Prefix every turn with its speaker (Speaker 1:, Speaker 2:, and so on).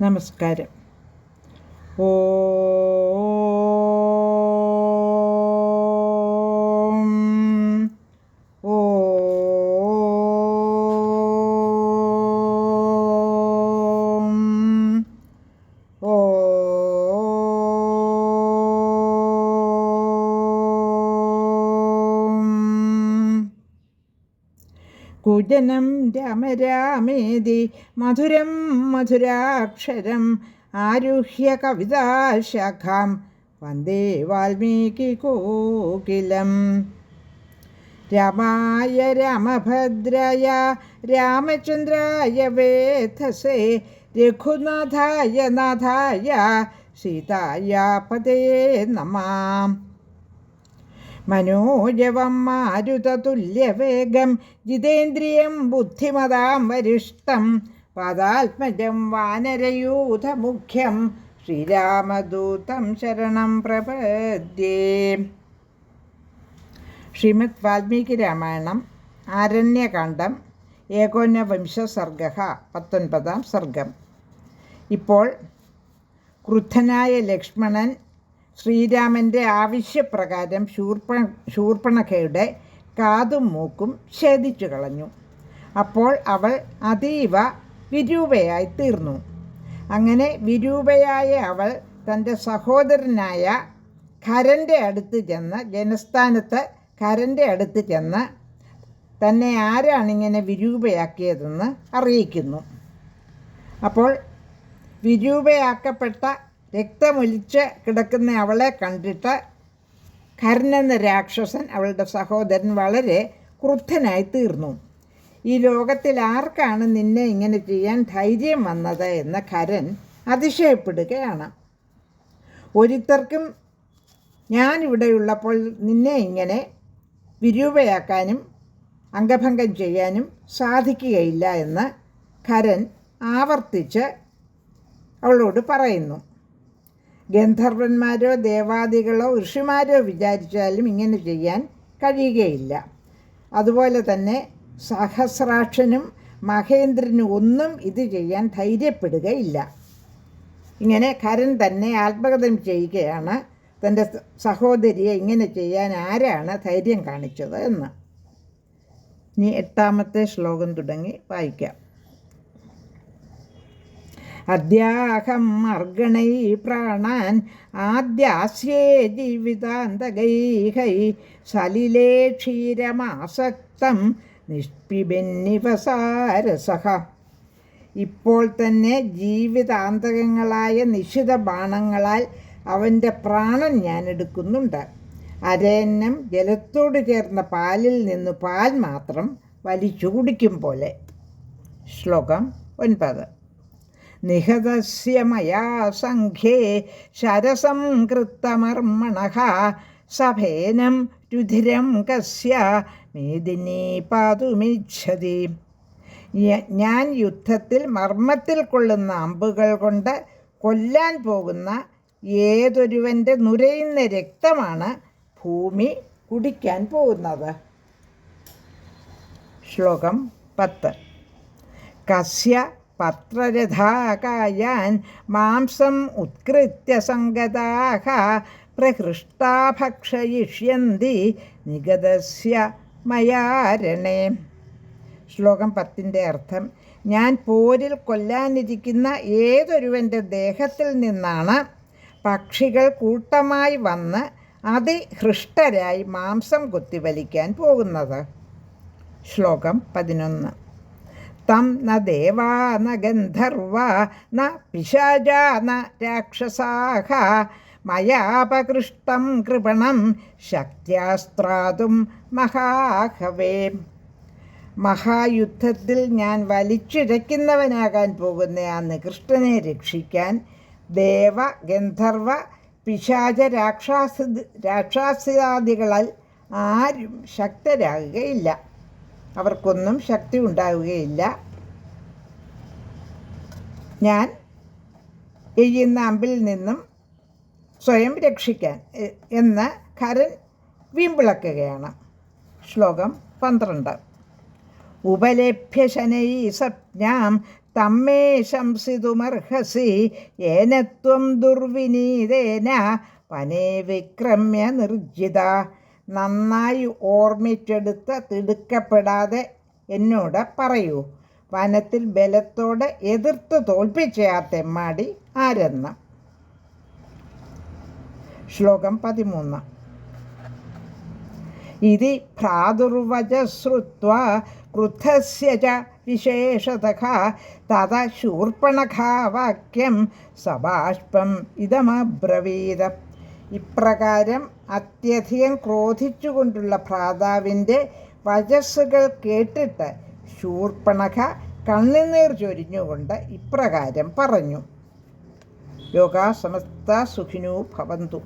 Speaker 1: നമസ്കാരം. ഓ कुजनं राम रामेदि मधुरं मधुराक्षरम् आरुह्य कविताशाखां वंदे वाल्मीकिकोकिलम् रामाय रामभद्राय रामचन्द्राय वेथसे रघुनाथाय नाथाय सीताया पते नमा। മനോജവം മാരുതതുല്യവേഗം ജിതേന്ദ്രിയം ബുദ്ധിമതാം വരിഷ്ടം പാദാത്മജം വാനരയൂഥമുഖ്യം ശ്രീരാമദൂതം ശരണം പ്രപദ്യേ. ശ്രീമദ് വാൽമീകി രാമായണം ആരണ്യകാന്ഡം ഏകോനവംശ സർഗ പത്തൊൻപതാം സർഗം. ഇപ്പോൾ ക്രുദ്ധനായ ലക്ഷ്മണൻ ശ്രീരാമന്റെ ആവശ്യപ്രകാരം ശൂർപ്പ ശൂർപ്പണഖയുടെ കാതും മൂക്കും ഛേദിച്ചു കളഞ്ഞു. അപ്പോൾ അവൾ അതീവ വിരൂപയായി തീർന്നു. അങ്ങനെ വിരൂപയായ അവൾ തന്റെ സഹോദരനായ ഖരന്റെ അടുത്ത് ചെന്ന് ജനസ്ഥാനത്ത് ഖരന്റെ അടുത്ത് ചെന്ന് തന്നെ ആരാണിങ്ങനെ വിരൂപയാക്കിയതെന്ന് അറിയിക്കുന്നു. അപ്പോൾ വിരൂപയാക്കപ്പെട്ട രക്തമൊലിച്ച് കിടക്കുന്ന അവളെ കണ്ടിട്ട് എന്ന രാക്ഷസൻ അവളുടെ സഹോദരൻ വളരെ ക്രുദ്ധനായി തീർന്നു. ഈ ലോകത്തിൽ ആർക്കാണ് നിന്നെ ഇങ്ങനെ ചെയ്യാൻ ധൈര്യം വന്നത് എന്ന് കരൻ അതിശയപ്പെടുകയാണ്. ഒരുത്തർക്കും ഞാനിവിടെയുള്ളപ്പോൾ നിന്നെ ഇങ്ങനെ വിരൂപയാക്കാനും അംഗഭംഗം ചെയ്യാനും സാധിക്കുകയില്ല എന്ന് കരൻ ആവർത്തിച്ച് അവളോട് പറയുന്നു. ഗന്ധർവന്മാരോ ദേവാദികളോ ഋഷിമാരോ വിചാരിച്ചാലും ഇങ്ങനെ ചെയ്യാൻ കഴിയുകയില്ല. അതുപോലെ തന്നെ സഹസ്രാക്ഷനും മഹേന്ദ്രനും ഒന്നും ഇത് ചെയ്യാൻ ധൈര്യപ്പെടുകയില്ല. ഇങ്ങനെ കരൻ തന്നെ ആത്മകഥം ചെയ്യുകയാണ്. തന്റെ സഹോദരിയെ ഇങ്ങനെ ചെയ്യാൻ ആരാണ് ധൈര്യം കാണിച്ചത് എന്ന്. ഇനി എട്ടാമത്തെ ശ്ലോകം തുടങ്ങി വായിക്കാം. അദ്യാഹം അർഗണൈ പ്രാണാൻ ആദ്യാസ്യേ ജീവിതാന്തകൈഹൈ സലിലേ ക്ഷീരമാസക്തം നിഷ്പിബന്നിവസാരസഹ. ഇപ്പോൾ തന്നെ ജീവിതാന്തകങ്ങളായ നിശിത ബാണങ്ങളാൽ അവന്റെ പ്രാണൻ ഞാൻ എടുക്കുന്നുണ്ട്. അരയന്നം ജലത്തോട് ചേർന്ന പാലിൽ നിന്ന് പാൽ മാത്രം വലിച്ചു കുടിക്കും പോലെ. ശ്ലോകം ഒൻപത്. നിഹതസ്യ മയാ ശരസം ശരസംകൃത്തമർമ്മണ സഭേനം രുധിരം കസ്യ മേദിനീ പാതുമിച്ഛതി. ഞാൻ യുദ്ധത്തിൽ മർമ്മത്തിൽ കൊള്ളുന്ന അമ്പുകൾ കൊണ്ട് കൊല്ലാൻ പോകുന്ന ഏതൊരുവന്റെ നുരയുന്ന രക്തമാണ് ഭൂമി കുടിക്കാൻ പോകുന്നത്. ശ്ലോകം പത്ത്. കസ്യ പത്രരഥാകായാൻ മാംസം ഉത്കൃത്യ സംഗതാഹ പ്രഹൃഷ്ടാ ഭക്ഷയിഷ്യന്തി നിഗതസ്യ മയാരണേ. ശ്ലോകം പത്തിന്റെ അർത്ഥം ഞാൻ പോരിൽ കൊല്ലാനിരിക്കുന്ന ഏതൊരുവന്റെ ദേഹത്തിൽ നിന്നാണ് പക്ഷികൾ കൂട്ടമായി വന്ന് അതിഹൃഷ്ടരായി മാംസം കൊത്തിവലിക്കാൻ പോകുന്നത്? ശ്ലോകം പതിനൊന്ന്. തം ന ദേവാ ന ഗന്ധർവ ന പിശാച ന രാക്ഷസാഹ. മയാപകൃഷ്ടം കൃപണം ശക്തിയാസ്ത്രാതും മഹാഹവേ. മഹായുദ്ധത്തിൽ ഞാൻ വലിച്ചിഴയ്ക്കുന്നവനാകാൻ പോകുന്ന ആ നികൃഷ്ടനെ രക്ഷിക്കാൻ ദേവ ഗന്ധർവ പിശാച രാക്ഷാസി രാക്ഷാസിയാദികളാൽ ആരും ശക്തരാകുകയില്ല. അവർക്കൊന്നും ശക്തി ഉണ്ടാവുകയില്ല. ഞാൻ എഴുന്ന അമ്പിൽ നിന്നും സ്വയം രക്ഷിക്കാൻ എന്ന് കരൻ വീമ്പിളക്കുകയാണ്. ശ്ലോകം പന്ത്രണ്ട്. ഉപലഭ്യ ശനൈ സപ്ഞാം തമ്മേ ശംസിതുമർഹസി ഏനത്വം ദുർവിനീതേന പനേ വിക്രമ്യ നിർജിത. നന്നായി ഓർമ്മിച്ചെടുത്ത് തിടുക്കപ്പെടാതെ എന്നോട് പറയൂ. വനത്തിൽ ബലത്തോടെ എതിർത്ത് തോൽപ്പിച്ച ആ തെമ്മാടി ആരെന്ന്? ശ്ലോകം പതിമൂന്ന്. ഇതി ഭ്രാതുർവചസ്രുത്വ ക്രുദ്ധസ്യ ച വിശേഷതഃ തഥ ശൂർപ്പണഖാവാക്യം സബാഷ്പം ഇതമബ്രവീത. ഇപ്രകാരം അത്യധികം ക്രോധിച്ചുകൊണ്ടുള്ള ഭ്രാതാവിന്റെ വചസ്സുകൾ കേട്ടിട്ട് ശൂർപ്പണഖ കണ്ണുനീർ ചൊരിഞ്ഞുകൊണ്ട് ഇപ്രകാരം പറഞ്ഞു. യോഗാസമസ്ത സുഖിനോ ഭവന്തു.